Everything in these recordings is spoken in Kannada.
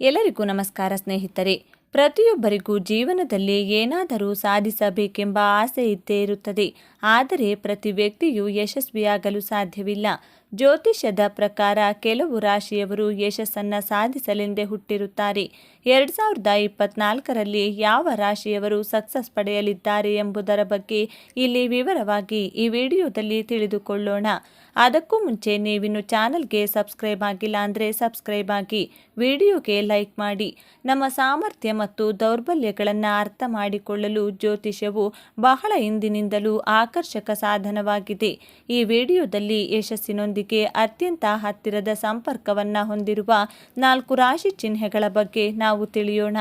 ಎಲ್ಲರಿಗೂ ನಮಸ್ಕಾರ ಸ್ನೇಹಿತರೆ. ಪ್ರತಿಯೊಬ್ಬರಿಗೂ ಜೀವನದಲ್ಲಿ ಏನಾದರೂ ಸಾಧಿಸಬೇಕೆಂಬ ಆಸೆ ಇದ್ದೇ ಇರುತ್ತದೆ. ಆದರೆ ಪ್ರತಿ ವ್ಯಕ್ತಿಯು ಯಶಸ್ವಿಯಾಗಲು ಸಾಧ್ಯವಿಲ್ಲ. ಜ್ಯೋತಿಷ್ಯದ ಪ್ರಕಾರ ಕೆಲವು ರಾಶಿಯವರು ಯಶಸ್ಸನ್ನು ಸಾಧಿಸಲೆಂದೇ ಹುಟ್ಟಿರುತ್ತಾರೆ. ಎರಡು ಸಾವಿರದ ಇಪ್ಪತ್ನಾಲ್ಕರಲ್ಲಿ ಯಾವ ರಾಶಿಯವರು ಸಕ್ಸಸ್ ಪಡೆಯಲಿದ್ದಾರೆ ಎಂಬುದರ ಬಗ್ಗೆ ಇಲ್ಲಿ ವಿವರವಾಗಿ ಈ ವಿಡಿಯೋದಲ್ಲಿ ತಿಳಿದುಕೊಳ್ಳೋಣ. ಅದಕ್ಕೂ ಮುಂಚೆ ನೀವಿನ್ನು ಚಾನಲ್ಗೆ ಸಬ್ಸ್ಕ್ರೈಬ್ ಆಗಿಲ್ಲ ಅಂದರೆ ಸಬ್ಸ್ಕ್ರೈಬ್ ಆಗಿ ವಿಡಿಯೋಗೆ ಲೈಕ್ ಮಾಡಿ. ನಮ್ಮ ಸಾಮರ್ಥ್ಯ ಮತ್ತು ದೌರ್ಬಲ್ಯಗಳನ್ನು ಅರ್ಥ ಮಾಡಿಕೊಳ್ಳಲು ಜ್ಯೋತಿಷ್ಯವು ಬಹಳ ಹಿಂದಿನಿಂದಲೂ ಆಕರ್ಷಕ ಸಾಧನವಾಗಿದೆ. ಈ ವಿಡಿಯೋದಲ್ಲಿ ಯಶಸ್ಸಿನೊಂದಿಗೆ ಅತ್ಯಂತ ಹತ್ತಿರದ ಸಂಪರ್ಕವನ್ನು ಹೊಂದಿರುವ ನಾಲ್ಕು ರಾಶಿ ಚಿಹ್ನೆಗಳ ಬಗ್ಗೆ ನಾವು ತಿಳಿಯೋಣ.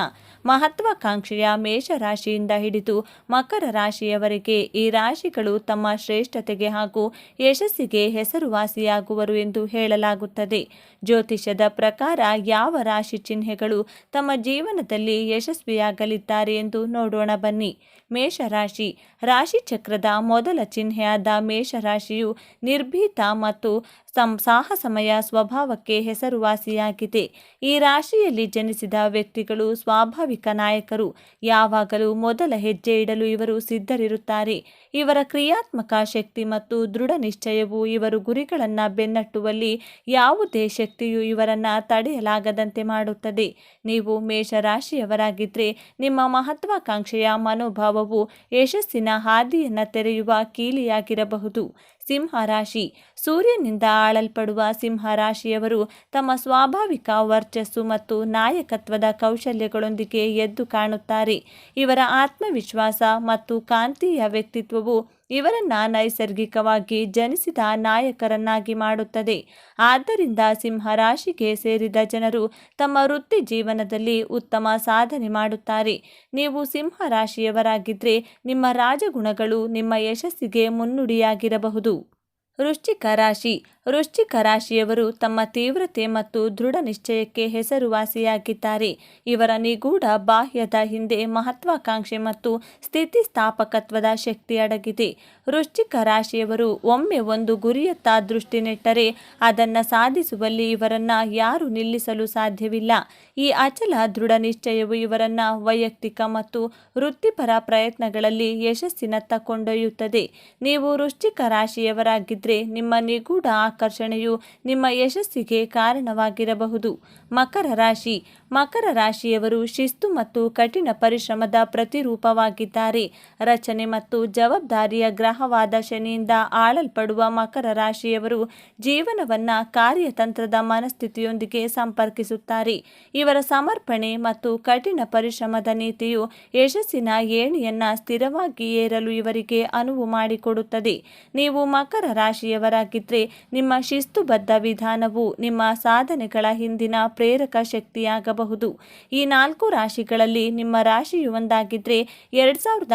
ಮಹತ್ವಾಕಾಂಕ್ಷೆಯ ಮೇಷರಾಶಿಯಿಂದ ಹಿಡಿದು ಮಕರ ರಾಶಿಯವರೆಗೆ ಈ ರಾಶಿಗಳು ತಮ್ಮ ಶ್ರೇಷ್ಠತೆಗೆ ಹಾಗೂ ಯಶಸ್ಸಿಗೆ ಹೆಸರುವಾಸಿಯಾಗುವರು ಎಂದು ಹೇಳಲಾಗುತ್ತದೆ. ಜ್ಯೋತಿಷ್ಯದ ಪ್ರಕಾರ ಯಾವ ರಾಶಿ ಚಿಹ್ನೆಗಳು ತಮ್ಮ ಜೀವನದಲ್ಲಿ ಯಶಸ್ವಿಯಾಗಲಿದ್ದಾರೆ ಎಂದು ನೋಡೋಣ ಬನ್ನಿ. ಮೇಷರಾಶಿ ರಾಶಿ ಚಕ್ರದ ಮೊದಲ ಚಿಹ್ನೆಯಾದ ಮೇಷರಾಶಿಯು ನಿರ್ಭೀತ ಮತ್ತು ಸಂ ಸಾಹಸಮಯ ಸ್ವಭಾವಕ್ಕೆ ಹೆಸರುವಾಸಿಯಾಗಿದೆ. ಈ ರಾಶಿಯಲ್ಲಿ ಜನಿಸಿದ ವ್ಯಕ್ತಿಗಳು ಸ್ವಾಭಾವಿಕ ನಾಯಕರು. ಯಾವಾಗಲೂ ಮೊದಲ ಹೆಜ್ಜೆ ಇಡಲು ಇವರು ಸಿದ್ಧರಿರುತ್ತಾರೆ. ಇವರ ಕ್ರಿಯಾತ್ಮಕ ಶಕ್ತಿ ಮತ್ತು ದೃಢ ನಿಶ್ಚಯವು ಇವರು ಗುರಿಗಳನ್ನು ಬೆನ್ನಟ್ಟುವಲ್ಲಿ ಯಾವುದೇ ಶಕ್ತಿಯು ಇವರನ್ನು ತಡೆಯಲಾಗದಂತೆ ಮಾಡುತ್ತದೆ. ನೀವು ಮೇಷರಾಶಿಯವರಾಗಿದ್ದರೆ ನಿಮ್ಮ ಮಹತ್ವಾಕಾಂಕ್ಷೆಯ ಮನೋಭಾವವು ಯಶಸ್ಸಿನ ಹಾದಿಯನ್ನು ತೆರೆಯುವ ಕೀಲಿಯಾಗಿರಬಹುದು. ಸಿಂಹರಾಶಿ. ಸೂರ್ಯನಿಂದ ಆಳಲ್ಪಡುವ ಸಿಂಹರಾಶಿಯವರು ತಮ್ಮ ಸ್ವಾಭಾವಿಕ ವರ್ಚಸ್ಸು ಮತ್ತು ನಾಯಕತ್ವದ ಕೌಶಲ್ಯಗಳೊಂದಿಗೆ ಎದ್ದು ಕಾಣುತ್ತಾರೆ. ಇವರ ಆತ್ಮವಿಶ್ವಾಸ ಮತ್ತು ಕಾಂತೀಯ ವ್ಯಕ್ತಿತ್ವವು ಇವರನ್ನ ನೈಸರ್ಗಿಕವಾಗಿ ಜನಿಸಿದ ನಾಯಕರನ್ನಾಗಿ ಮಾಡುತ್ತದೆ. ಆದ್ದರಿಂದ ಸಿಂಹರಾಶಿಗೆ ಸೇರಿದ ಜನರು ತಮ್ಮ ವೃತ್ತಿ ಜೀವನದಲ್ಲಿ ಉತ್ತಮ ಸಾಧನೆ ಮಾಡುತ್ತಾರೆ. ನೀವು ಸಿಂಹರಾಶಿಯವರಾಗಿದ್ದರೆ ನಿಮ್ಮ ರಾಜಗುಣಗಳು ನಿಮ್ಮ ಯಶಸ್ಸಿಗೆ ಮುನ್ನುಡಿಯಾಗಿರಬಹುದು. ವೃಶ್ಚಿಕ ರಾಶಿ ವೃಶ್ಚಿಕ ರಾಶಿಯವರು ತಮ್ಮ ತೀವ್ರತೆ ಮತ್ತು ದೃಢ ನಿಶ್ಚಯಕ್ಕೆ ಹೆಸರುವಾಸಿಯಾಗಿದ್ದಾರೆ. ಇವರ ನಿಗೂಢ ಬಾಹ್ಯದ ಹಿಂದೆ ಮಹತ್ವಾಕಾಂಕ್ಷೆ ಮತ್ತು ಸ್ಥಿತಿಸ್ಥಾಪಕತ್ವದ ಶಕ್ತಿ ಅಡಗಿದೆ. ವೃಶ್ಚಿಕ ರಾಶಿಯವರು ಒಮ್ಮೆ ಒಂದು ಗುರಿಯತ್ತ ದೃಷ್ಟಿ ನೆಟ್ಟರೆ ಅದನ್ನು ಸಾಧಿಸುವಲ್ಲಿ ಇವರನ್ನ ಯಾರು ನಿಲ್ಲಿಸಲು ಸಾಧ್ಯವಿಲ್ಲ. ಈ ಅಚಲ ದೃಢ ನಿಶ್ಚಯವು ಇವರನ್ನ ವೈಯಕ್ತಿಕ ಮತ್ತು ವೃತ್ತಿಪರ ಪ್ರಯತ್ನಗಳಲ್ಲಿ ಯಶಸ್ಸಿನತ್ತ ಕೊಂಡೊಯ್ಯುತ್ತದೆ. ನೀವು ವೃಶ್ಚಿಕ ರಾಶಿಯವರಾಗಿದ್ದರೆ ನಿಮ್ಮ ನಿಗೂಢ ಆಕರ್ಷಣೆಯು ನಿಮ್ಮ ಯಶಸ್ಸಿಗೆ ಕಾರಣವಾಗಿರಬಹುದು. ಮಕರ ರಾಶಿ. ಮಕರ ರಾಶಿಯವರು ಶಿಸ್ತು ಮತ್ತು ಕಠಿಣ ಪರಿಶ್ರಮದ ಪ್ರತಿರೂಪವಾಗಿದ್ದಾರೆ. ರಚನೆ ಮತ್ತು ಜವಾಬ್ದಾರಿಯ ಗ್ರಹವಾದ ಶನಿಯಿಂದ ಆಳಲ್ಪಡುವ ಮಕರ ರಾಶಿಯವರು ಜೀವನವನ್ನ ಕಾರ್ಯತಂತ್ರದ ಮನಸ್ಥಿತಿಯೊಂದಿಗೆ ಸಂಪರ್ಕಿಸುತ್ತಾರೆ. ಇವರ ಸಮರ್ಪಣೆ ಮತ್ತು ಕಠಿಣ ಪರಿಶ್ರಮದ ನೀತಿಯು ಯಶಸ್ಸಿನ ಏಣಿಯನ್ನು ಸ್ಥಿರವಾಗಿ ಏರಲು ಇವರಿಗೆ ಅನುವು ಮಾಡಿಕೊಡುತ್ತದೆ. ನೀವು ಮಕರ ರಾಶಿಯವರಾಗಿದ್ದರೆ ನಿಮ್ಮ ಶಿಸ್ತುಬದ್ಧ ವಿಧಾನವು ನಿಮ್ಮ ಸಾಧನೆಗಳ ಹಿಂದಿನ ಪ್ರೇರಕ ಶಕ್ತಿಯಾಗಬಹುದು. ಈ ನಾಲ್ಕು ರಾಶಿಗಳಲ್ಲಿ ನಿಮ್ಮ ರಾಶಿಯು ಒಂದಾಗಿದ್ದರೆ ಎರಡು ಸಾವಿರದ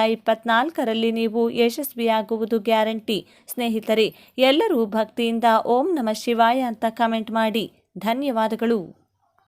ನೀವು ಯಶಸ್ವಿಯಾಗುವುದು ಗ್ಯಾರಂಟಿ. ಸ್ನೇಹಿತರೆ, ಎಲ್ಲರೂ ಭಕ್ತಿಯಿಂದ ಓಂ ನಮ ಶಿವಾಯ ಅಂತ ಕಮೆಂಟ್ ಮಾಡಿ. ಧನ್ಯವಾದಗಳು.